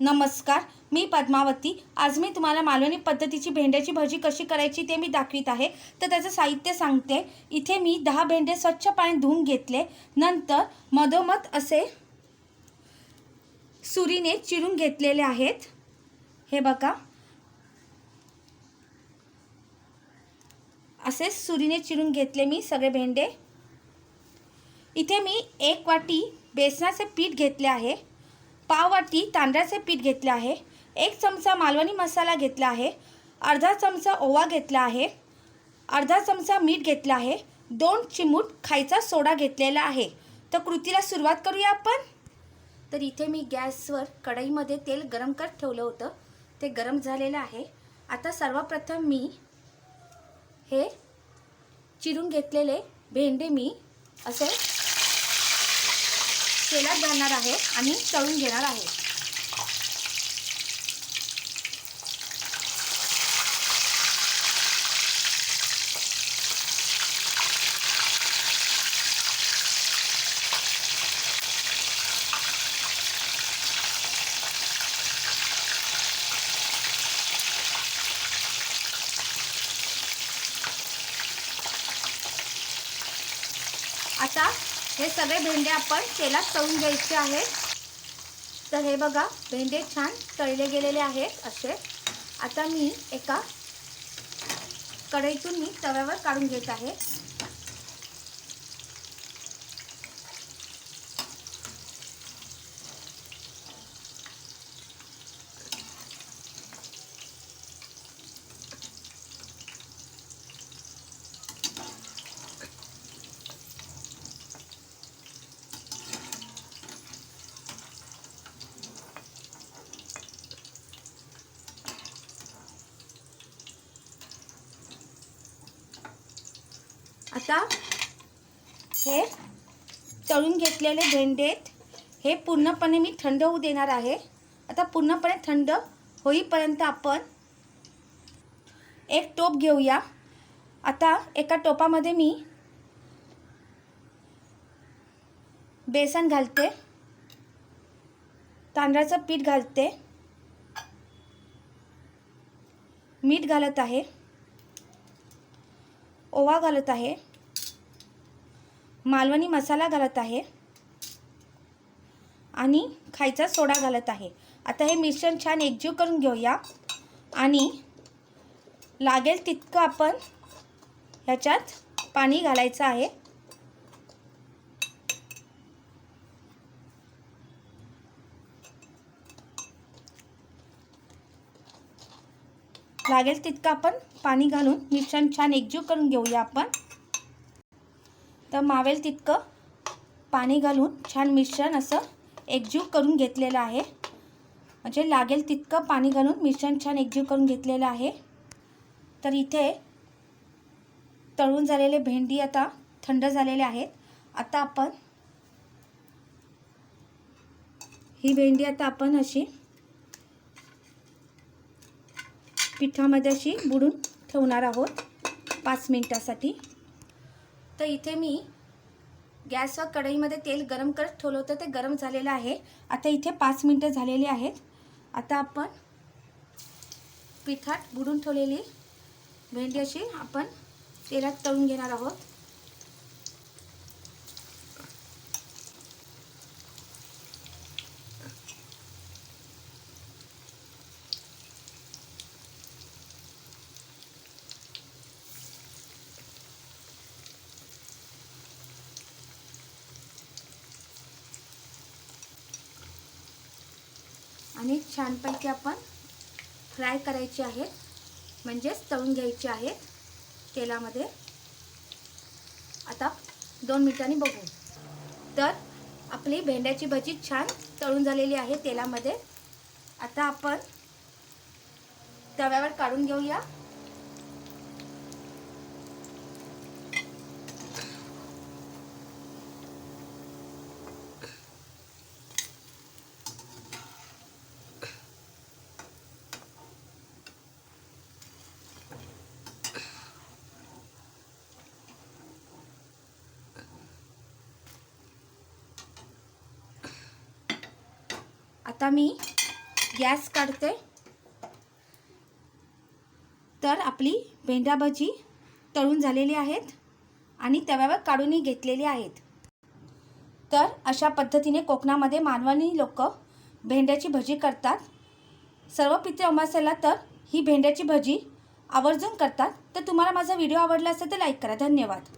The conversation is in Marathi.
नमस्कार मी पद्मावती. आज मी तुम्हाला मालवणी पद्धतीची भेंड्याची भजी कशी करायची ते मी दाखवित आहे. तर त्याचं साहित्य सांगते. इथे मी दहा भेंडे स्वच्छ पाणी धुवून घेतले. नंतर मधोमध असे सुरीने चिरून घेतलेले आहेत. हे बघा. असे सुरीने चिरून घेतले मी सगळे भेंडे. इथे मी एक वाटी बेसनाचे पीठ घेतले आहे. पाव तांदळाचे पीठ घेतले आहे. एक चमचा मालवणी मसाला घेतला आहे. अर्धा चमचा ओवा घेतला आहे. अर्धा चमचा मीठ घेतला आहे. दोन चिमूट खायचा सोडा घेतलेला आहे. तर कृतीला सुरुवात करूया आपण. तर इथे मी गॅसवर कढईमध्ये तेल गरम करत ठेवलं होतं. ते गरम झालेलं आहे. आता सर्वप्रथम मी हे चिरून घेतलेले भेंडे मी असे तेलात घालणार आहे आणि तळून घेणार आहे. आता हे सगळे भेंडे आपण तेलात तळून घ्यायचे आहेत. तर हे बघा भेंडे छान तळले गेलेले आहेत असे. आता मी एका कढईतून मी तव्यावर काढून घेत आहे. आता हे तळून घेतलेले भेंडेत हे पूर्णपणे मी थंड होऊ देणार आहे. आता पूर्णपणे थंड होईपर्यंत आपण एक टोप घेऊया. आता एका टोपामध्ये मी बेसन घालते. तांदळाचं पीठ घालते. मीठ घालत आहे. ओवा घालत आहे. मालवणी मसाला घालत आहे. आणि खायचा सोडा घालत आहे. आता हे मिश्रण छान एकजीव करून घेऊया. आणि लागेल तितकं आपण ह्याच्यात पाणी घालायचं आहे. लागेल तितकं आपण पाणी घालून मिश्रण छान एकजीव करून घेऊया आपण. तर मावेल तितकं पाणी घालून छान मिश्रण असं एकजीव करून घेतलेलं आहे. म्हणजे लागेल तितकं पाणी घालून मिश्रण छान एकजीव करून घेतलेलं आहे. तर इथे तळून झालेले भेंडी आता थंड झालेले आहेत. आता आपण ही भेंडी आता आपण अशी पिठामध्ये अशी बुडून ठेवणार आहोत पाच मिनटासाठी. तर इथे मी गॅसवर कढईमध्ये तेल गरम करत ठेवलं होतं. ते गरम झालेलं आहे. आता इथे पाच मिनटं झालेली आहेत. आता आपण पिठात बुडून ठेवलेली भेंडी अशी आपण तेलात तळून घेणार आहोत. आणि छानपैकी आपण फ्राय करायचे आहेत म्हणजेच तळून घ्यायचे आहेत तेलामध्ये. आता दोन मिनिटांनी बघू. तर आपली भेंड्याची भजी छान तळून झालेली आहे तेलामध्ये. आता आपण तव्यावर काढून घेऊया. आता मी गॅस काढते. तर आपली भेंडा भजी तळून झालेली आहेत आणि तव्यावर काढूनही घेतलेली आहेत. तर अशा पद्धतीने कोकणामध्ये मानवानी लोक भेंड्याची भजी करतात. सर्व पित्र अमासेला तर ही भेंड्याची भजी आवर्जून करतात. तर तुम्हाला माझा व्हिडिओ आवडला असेल तर लाईक करा. धन्यवाद.